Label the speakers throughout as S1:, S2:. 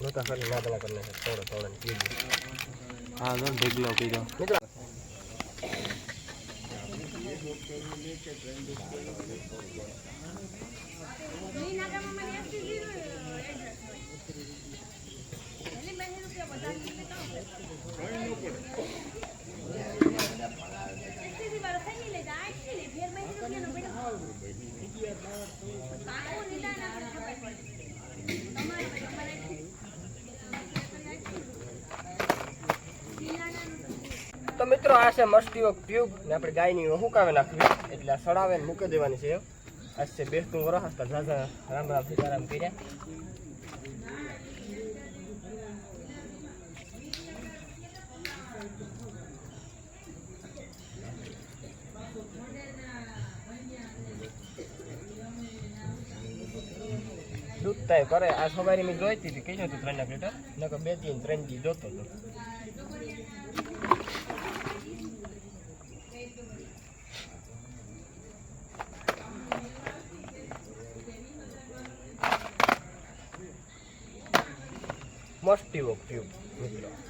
S1: નહોતા ખાલી નાદલા કરી નાખે થોડો થોડો ને કીધું
S2: હા તો ઢગલો કર્યો
S1: મિત્રો તો મિત્રો, આ છે મસ્ટીઓ ટ્યુબ ને આપણે ગાયની હુકાવે નાખવી. એટલે આ સડાવે ને મૂકી દેવાની છે આજ છે બેસતું વરસ હતા ઝાઝા રામ રામ સીતારામ કર્યા. દૂધ તાય કરે આ સવારે મેં જોઈતી હતી કીધું તું ત્રણ લીટર નકર બે ત્રણ ત્રણ દી જોતો હતો મસ્તી વોક ટ્યુબ મિત્રો.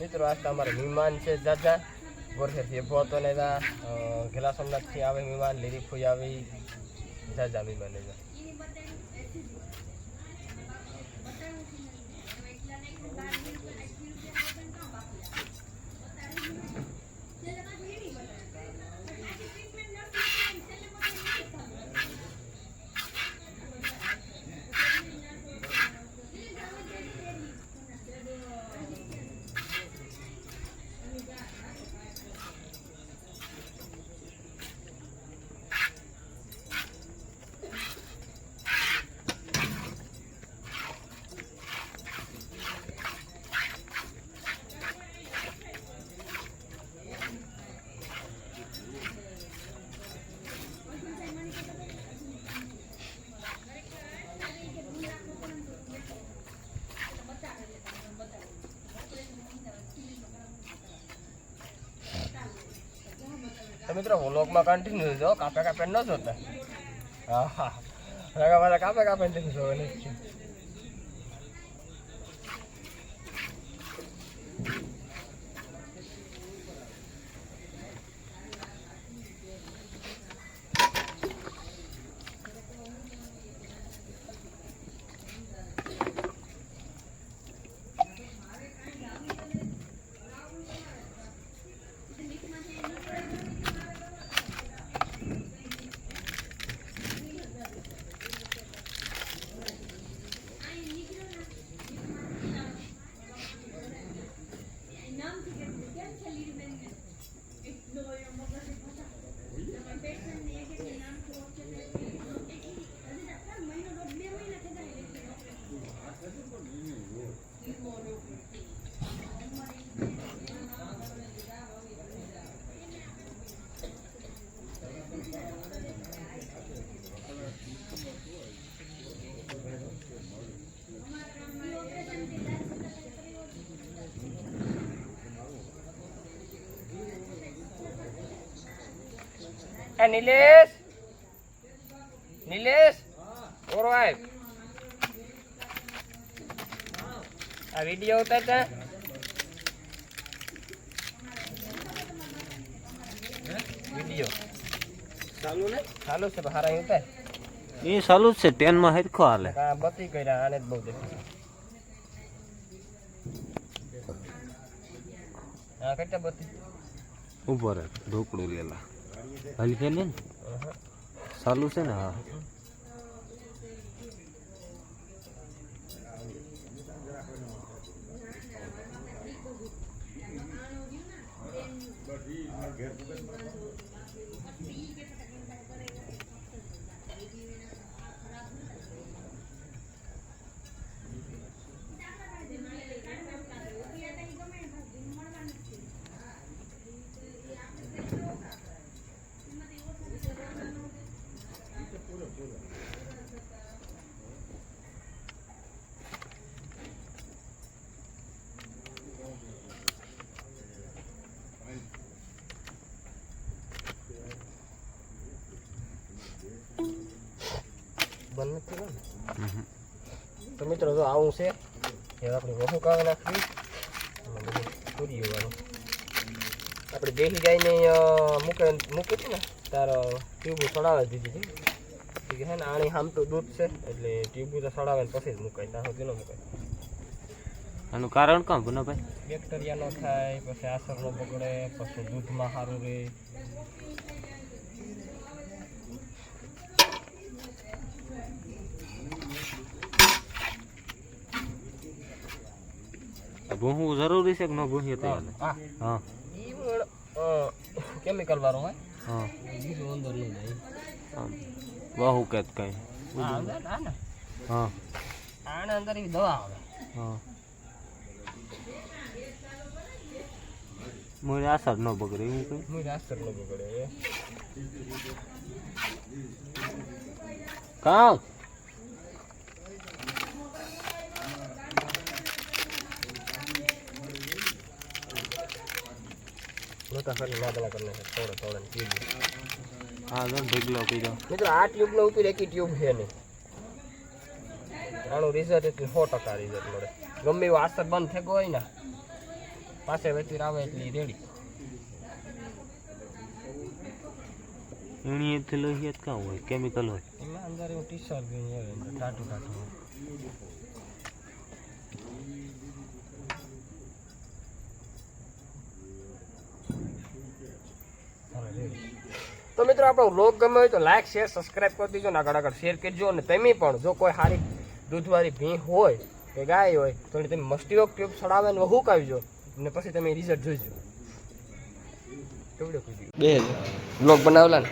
S1: મિત્રો આજ અમારા મહેમાન છે જાજા. ગોરખેથી એભો હતો ને ઘેલા સોમનાથથી આવે મહેમાન લીરી ફૂઈ આવી, જાજા મહેમાન ને તો મિત્રો, વ્લોગમાં કન્ટિન્યુ જો કાપે કાપે ન જોતા. હા હા. કાપે કાપે ને જોવાની એ નિલેશ. નિલેશ. ઓરો આય આ વીડિયો ઉતારતા વીડિયો ચાલુ ને? ચાલુ છે પણ હારા ઉતાર.
S2: એ ચાલુ જ છે ટેનમાં હેરખો હાલે.
S1: હા બત્તી કર્યા આને જ બહુ દેખાય. હા કેટલા
S2: બતી ઉપર ઢોકળું લેલા. હાલી ફેલે ને ચાલુ છે ને હા.
S1: બંધ નથી ને તો મિત્રો જો આવું છે એ આપણે વહુ કાઢી નાખવી. પૂરી વાળું આપણે દેહી ગાયને મૂકે મૂકી હતી ને તાર ટ્યુબ સડાવે દીધી હતી. હે ને આણી હામતું દૂધ છે એટલે ટ્યુબ તો સડાવે પછી જ મૂકાય. ત્યાં સુધી ન મૂકાય?
S2: આનું કારણ કાં ગુનાભાઈ?
S1: બેક્ટેરિયા ન થાય પછી આસર ન બગડે પછી દૂધમાં સારું રહે
S2: ભૂહવું જરૂરી છે કે ન ભૂહીએ તો
S1: હા. કેમિકલ વાળો હોય.
S2: હા.
S1: બીજું અંદર નહીં જાય
S2: બહુ કે કઈ.
S1: હા આને અંદર એવી દવા આવે.
S2: હા. મોરે આસર ન બગડે એવું કઈ?
S1: મોરે આસર ન બગડે. એ
S2: કાં
S1: નહોતા નાદલા કરી નાખે થોડે થોડે ટ્યુબ
S2: હા જો ઢગલો કર્યો
S1: મિત્રો આ ટ્યુબનો ઉપર એકી ટ્યુબ છે નહીં. આનું રિઝલ્ટ એટલે સો ટકા રિઝલ્ટ મળે. ગમે એવું આસર બંધ થયો હોય ને પાસે વેચી આવે એટલે રેડી.
S2: એની એથી લોહિયત કાં હોય? કેમિકલ હોય.
S1: એમાં અંદર એવું ટી શર્ટ ગઈ આવે અંદર ટાટું ટાટું હોય. હાલો, રેડી. તો મિત્રો આપણો વ્લોગ ગમે હોય તો લાઇક શેર સબસ્ક્રાઇબ કરી દેજો ને આગળ આગળ શેર કરજો. અને તમે પણ જો કોઈ સારી દૂધવાળી ભીં હોય કે ગાય હોય તો તમે મસ્તીઓ ટ્યુબ ચડાવે ને હુકાવજો અને પછી તમે રિઝલ્ટ જોઈજો. બે વ્લોગ બનાવેલા ને?